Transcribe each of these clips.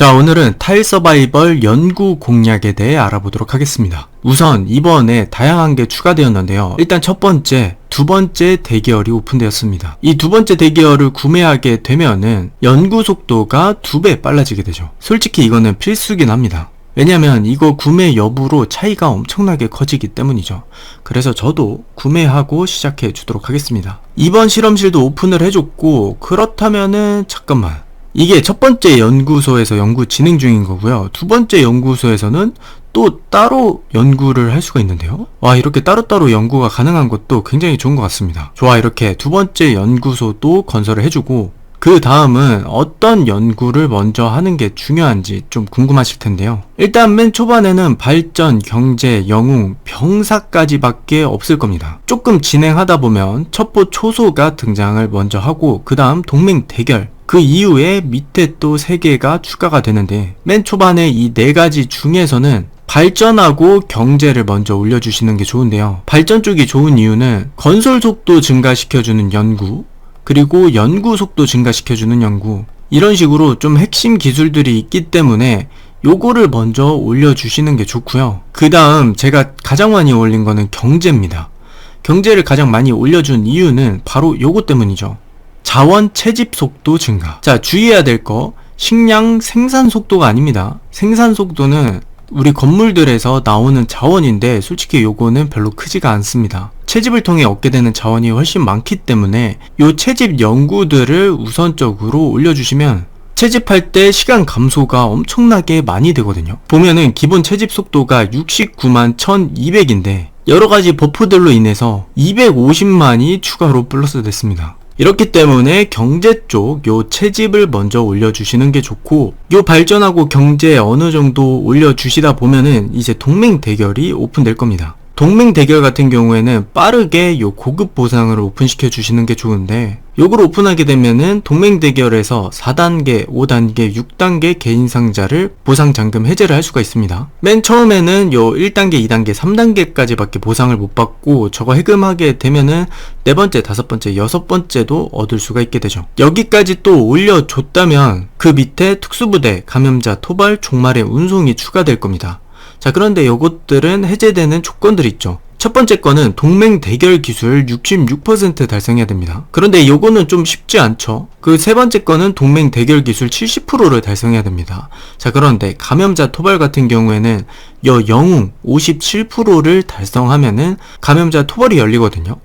자, 오늘은 타일 서바이벌 연구 공략에 대해 알아보도록 하겠습니다. 우선 이번에 다양한 게 추가되었는데요. 일단 첫 번째, 두 번째 대기열이 오픈되었습니다. 이 두 번째 대기열을 구매하게 되면은 연구 속도가 두 배 빨라지게 되죠. 솔직히 이거는 필수긴 합니다. 왜냐면 이거 구매 여부로 차이가 엄청나게 커지기 때문이죠. 그래서 저도 구매하고 시작해 주도록 하겠습니다. 이번 실험실도 오픈을 해줬고, 그렇다면은, 잠깐만. 이게 첫 번째 연구소에서 연구 진행 중인 거고요. 두 번째 연구소에서는 또 따로 연구를 할 수가 있는데요. 와, 이렇게 따로따로 연구가 가능한 것도 굉장히 좋은 것 같습니다. 좋아, 이렇게 두 번째 연구소도 건설을 해주고, 그 다음은 어떤 연구를 먼저 하는 게 중요한지 좀 궁금하실 텐데요. 일단 맨 초반에는 발전, 경제, 영웅, 병사까지밖에 없을 겁니다. 조금 진행하다 보면 첩보 초소가 등장을 먼저 하고 그 다음 동맹 대결, 그 이후에 밑에 또 3개가 추가가 되는데 맨 초반에 이 4가지 중에서는 발전하고 경제를 먼저 올려주시는 게 좋은데요. 발전 쪽이 좋은 이유는 건설 속도 증가시켜주는 연구, 그리고 연구 속도 증가시켜주는 연구, 이런 식으로 좀 핵심 기술들이 있기 때문에 요거를 먼저 올려주시는 게 좋고요. 그 다음 제가 가장 많이 올린 거는 경제입니다. 경제를 가장 많이 올려준 이유는 바로 요거 때문이죠. 자원 채집 속도 증가. 자, 주의해야 될 거, 식량 생산 속도가 아닙니다. 생산 속도는 우리 건물들에서 나오는 자원인데 솔직히 요거는 별로 크지가 않습니다. 채집을 통해 얻게 되는 자원이 훨씬 많기 때문에 요 채집 연구들을 우선적으로 올려주시면 채집할 때 시간 감소가 엄청나게 많이 되거든요. 보면은 기본 채집 속도가 69만 1200인데 여러 가지 버프들로 인해서 250만이 추가로 플러스 됐습니다. 이렇기 때문에 경제 쪽 요 채집을 먼저 올려주시는 게 좋고 요 발전하고 경제 어느 정도 올려주시다 보면은 이제 동맹 대결이 오픈될 겁니다. 동맹 대결 같은 경우에는 빠르게 요 고급 보상을 오픈시켜 주시는 게 좋은데 요걸 오픈하게 되면은 동맹 대결에서 4단계, 5단계, 6단계 개인 상자를 보상 잔금 해제를 할 수가 있습니다. 맨 처음에는 요 1단계, 2단계, 3단계까지밖에 보상을 못 받고 저거 해금하게 되면은 네 번째, 다섯 번째, 여섯 번째도 얻을 수가 있게 되죠. 여기까지 또 올려줬다면 그 밑에 특수부대, 감염자, 토발, 종말의 운송이 추가될 겁니다. 자, 그런데 요것들은 해제되는 조건들이 있죠. 첫 번째 거는 동맹 대결 기술 66% 달성해야 됩니다. 그런데 요거는 좀 쉽지 않죠. 그 세 번째 거는 동맹 대결 기술 70%를 달성해야 됩니다. 자, 그런데 감염자 토발 같은 경우에는 여 영웅 57%를 달성하면은 감염자 토벌이 열리거든요.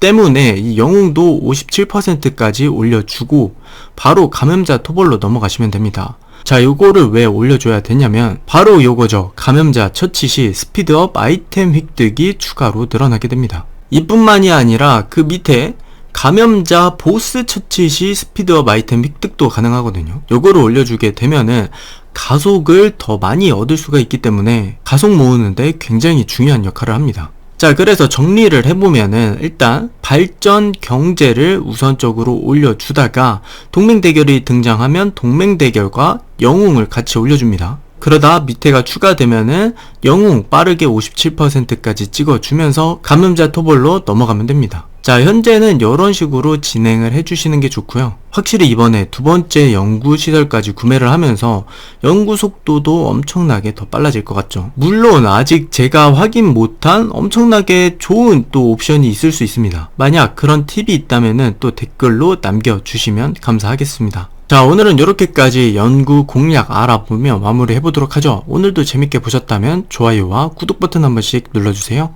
때문에 이 영웅도 57%까지 올려주고 바로 감염자 토벌로 넘어가시면 됩니다. 자, 요거를 왜 올려줘야 되냐면 바로 요거죠. 감염자 처치 시 스피드업 아이템 획득이 추가로 늘어나게 됩니다. 이뿐만이 아니라 그 밑에 감염자 보스 처치 시 스피드업 아이템 획득도 가능하거든요. 요거를 올려주게 되면은 가속을 더 많이 얻을 수가 있기 때문에 가속 모으는데 굉장히 중요한 역할을 합니다. 자, 그래서 정리를 해보면은 일단 발전 경제를 우선적으로 올려주다가 동맹 대결이 등장하면 동맹 대결과 영웅을 같이 올려줍니다. 그러다 밑에가 추가되면은 영웅 빠르게 57%까지 찍어주면서 감염자 토벌로 넘어가면 됩니다. 자, 현재는 이런 식으로 진행을 해주시는 게 좋고요. 확실히 이번에 두 번째 연구 시설까지 구매를 하면서 연구 속도도 엄청나게 더 빨라질 것 같죠. 물론 아직 제가 확인 못한 엄청나게 좋은 또 옵션이 있을 수 있습니다. 만약 그런 팁이 있다면은 또 댓글로 남겨주시면 감사하겠습니다. 자, 오늘은 이렇게까지 연구 공략 알아보며 마무리 해보도록 하죠. 오늘도 재밌게 보셨다면 좋아요와 구독 버튼 한 번씩 눌러주세요.